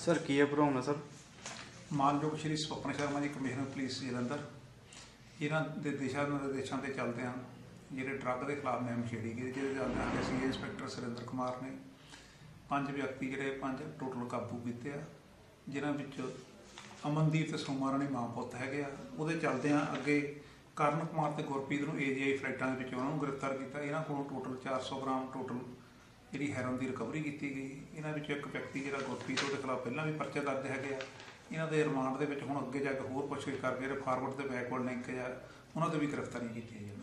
Sir, ਕੀ ਹੈ problem sir? ਮਾਨਯੋਗ ਸ਼੍ਰੀ ਸੁਪਨ Sharma ji, commissioner police Jalandhar, ਇਹਨਾਂ ਦੇ ਦਿਸ਼ਾ ਨਿਰਦੇਸ਼ਾਂ ਤੇ ਚੱਲਦੇ ਹਨ, ਜਿਹੜੇ ਡਰੱਗ ਦੇ ਖਿਲਾਫ ਮੁਹਿੰਮ ਛੇੜੀ ਗਈ ਜਿਹਦੇ ਚੱਲਦੇ ਹਨ ਅਸੀਂ ਇੰਸਪੈਕਟਰ ਸੁਰਿੰਦਰ ਕੁਮਾਰ ਨੇ ਪੰਜ ਵਿਅਕਤੀ ਜਿਹੜੇ, ਪੰਜ ਟੋਟਲ ਕਾਬੂ ਕੀਤੇ ਆ ਜਿਨ੍ਹਾਂ ਵਿੱਚ ਅਮਨਦੀਪ ਤੇ ਸੋਮਾ ਰਾਣੀ ਮਾਂ ਪੁੱਤ ਹੈਗੇ ਆ। ਉਹਦੇ ਚੱਲਦੇ ਆ ਅੱਗੇ ਕਰਨ ਕੁਮਾਰ ਤੇ ਗੁਰਪ੍ਰੀਤ ਨੂੰ ਏਜੀਆਈ ਫਲੈਟਾਂ ਦੇ ਵਿੱਚ ਉਹਨਾਂ ਨੂੰ ਗ੍ਰਿਫਤਾਰ ਕੀਤਾ। ਇਹਨਾਂ ਕੋਲੋਂ ਟੋਟਲ 400 ਗ੍ਰਾਮ ਟੋਟਲ ਜਿਹੜੀ ਹੈਰੋਨ ਦੀ ਰਿਕਵਰੀ ਕੀਤੀ ਗਈ, ਇਹਨਾਂ ਵਿੱਚ ਇੱਕ ਵਿਅਕਤੀ ਜਿਹੜਾ ਗੁਰਪ੍ਰੀਤ ਉਹਦੇ ਖਿਲਾਫ ਪਹਿਲਾਂ ਵੀ ਪਰਚੇ ਦਰਜ ਹੈਗੇ ਆ। ਇਹਨਾਂ ਦੇ ਰਿਮਾਂਡ ਦੇ ਵਿੱਚ ਹੁਣ ਅੱਗੇ ਜਾ ਕੇ ਹੋਰ ਪੁੱਛਗਿੱਛ ਕਰਕੇ ਜਿਹੜੇ ਫਾਰਵਰਡ ਤੇ ਬੈਕਵਰਡ ਲਿੰਕ ਆ। ਉਹਨਾਂ ਤੇ ਵੀ ਗ੍ਰਿਫਤਾਰੀ ਕੀਤੀ ਹੈ